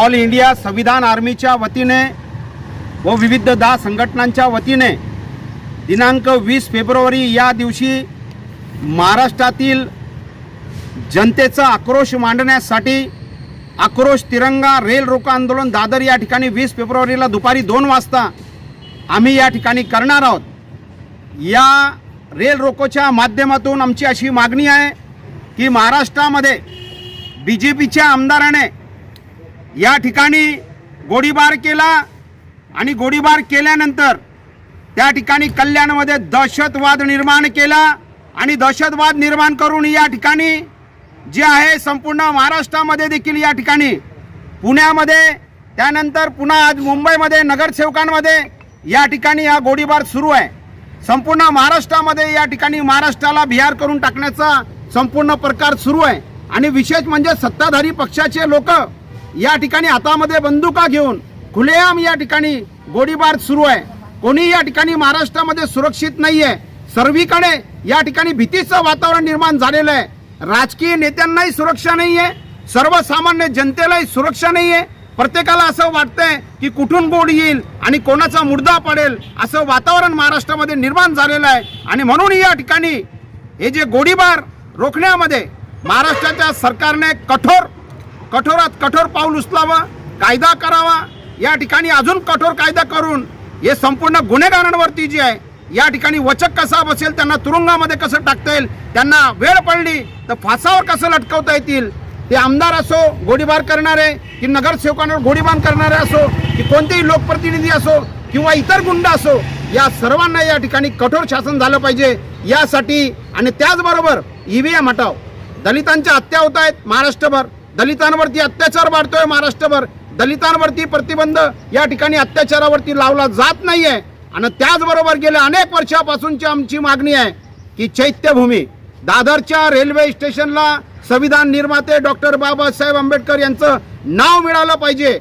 All India संविधान आर्मीच्या वतीने व विविध दहा संघटनांच्या वतीने दिनांक वीस फेब्रुवारी या दिवशी महाराष्ट्रातील जनतेचा आक्रोश मांडण्यासाठी आक्रोश तिरंगा रेल रोको आंदोलन दादर या ठिकाणी वीस फेब्रुवारीला दुपारी दोन वाजता आम्ही या ठिकाणी करणार आहोत. या रेल रोकोच्या माध्यमातून आमची अशी मागणी आहे की महाराष्ट्रामध्ये बी जे पीच्या आमदाराने या ठिकाणी गोळीबार केला आणि गोळीबार केल्यानंतर त्या ठिकाणी कल्याणमध्ये दहशतवाद निर्माण केला आणि दहशतवाद निर्माण करून या ठिकाणी जे आहे संपूर्ण महाराष्ट्रामध्ये देखील या ठिकाणी पुण्यामध्ये त्यानंतर पुन्हा आज मुंबईमध्ये नगरसेवकांमध्ये या ठिकाणी हा गोळीबार सुरू आहे. संपूर्ण महाराष्ट्रामध्ये या ठिकाणी महाराष्ट्राला बिहार करून टाकण्याचा संपूर्ण प्रकार सुरू आहे. आणि विशेष म्हणजे सत्ताधारी पक्षाचे लोक या ठिकाणी हातामध्ये बंदुका घेऊन खुलेआम या ठिकाणी गोळीबार सुरू आहे. कोणी या ठिकाणी महाराष्ट्रामध्ये सुरक्षित नाही आहे सर्वीकडे या ठिकाणी भीतीचं वातावरण निर्माण झालेलं आहे. राजकीय नेत्यांनाही सुरक्षा नाही आहे सर्वसामान्य जनतेलाही सुरक्षा नाही आहे प्रत्येकाला असं वाटतंय की कुठून गोड येईल आणि कोणाचा मुर्दा पडेल असं वातावरण महाराष्ट्रामध्ये निर्माण झालेलं आहे. आणि म्हणून या ठिकाणी हे जे गोळीबार रोखण्यामध्ये महाराष्ट्राच्या सरकारने कठोर कठोरात कठोर पाऊल उचलावं कायदा करावा. या ठिकाणी अजून कठोर कायदा करून हे संपूर्ण गुन्हेगारांवरती जे आहे या ठिकाणी वचक कसा बसेल त्यांना तुरुंगामध्ये कसं टाकता येईल त्यांना वेळ पडली तर फासावर कसं लटकवता येतील ते आमदार असो गोळीबार करणारे की नगरसेवकांवर गोळीबार करणारे असो की कोणतेही लोकप्रतिनिधी असो किंवा इतर गुंड असो या सर्वांना या ठिकाणी कठोर शासन झालं पाहिजे यासाठी आणि त्याचबरोबर ईव्हीएम हटाव. दलितांच्या हत्या होत आहेत महाराष्ट्रभर. दलितांवरती अत्याचार वाढतोय महाराष्ट्रभर. दलितांवरती प्रतिबंध या ठिकाणी अत्याचारावरती लावला जात नाहीये. आणि त्याचबरोबर गेल्या अनेक वर्षापासूनची आमची मागणी आहे की चैत्यभूमी दादरच्या रेल्वे स्टेशनला संविधान निर्माते डॉक्टर बाबासाहेब आंबेडकर यांचं नाव मिळालं पाहिजे.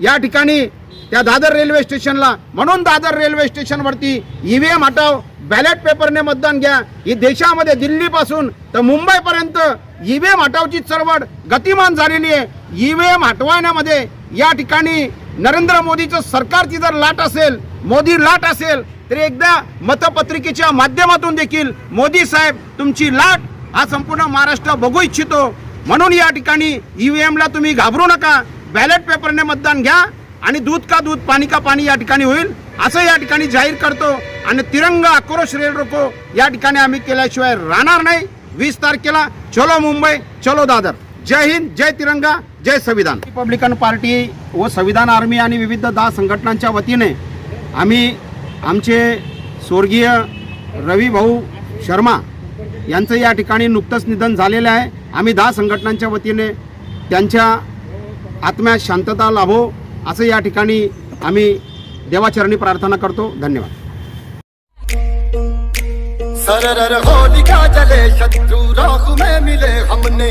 या ठिकाणी त्या दादर रेल्वे स्टेशनला म्हणून दादर रेल्वे स्टेशनवरती ईव्हीएम हटाव बॅलेट पेपरने मतदान घ्या. ही देशामध्ये दिल्लीपासून तर मुंबईपर्यंत ईव्हीएम हटावची चळवळ गतिमान झालेली आहे. ईव्हीएम हटवण्यामध्ये या ठिकाणी नरेंद्र मोदीचं सरकारची जर लाट असेल मोदी लाट असेल तर एकदा मतपत्रिकेच्या माध्यमातून देखील मोदी साहेब तुमची लाट हा संपूर्ण महाराष्ट्र बघू इच्छितो. म्हणून या ठिकाणी ईव्हीएमला तुम्ही घाबरू नका. बॅलेट पेपरने मतदान घ्या आणि दूध का दूध पाणी का पाणी या ठिकाणी होईल असं या ठिकाणी जाहीर करतो. आणि तिरंगा आक्रोश रेल रोको या ठिकाणी आम्ही केल्याशिवाय राहणार नाही. वीस तारखेला चलो मुंबई चलो दादर. जय हिंद जय तिरंगा जय संविधान. रिपब्लिकन पार्टी व संविधान आर्मी आणि विविध दहा संघटनांच्या वतीने आम्ही आमचे स्वर्गीय रवी भाऊ शर्मा यांचं या ठिकाणी नुकतंच निधन झालेलं आहे. आम्ही दहा संघटनांच्या वतीने त्यांच्या आत्म्यात शांतता लाभो असं या ठिकाणी आम्ही देवाचरणी प्रार्थना करतो. धन्यवाद. सरर होलिका जले शत्रु राहु में मिले हमने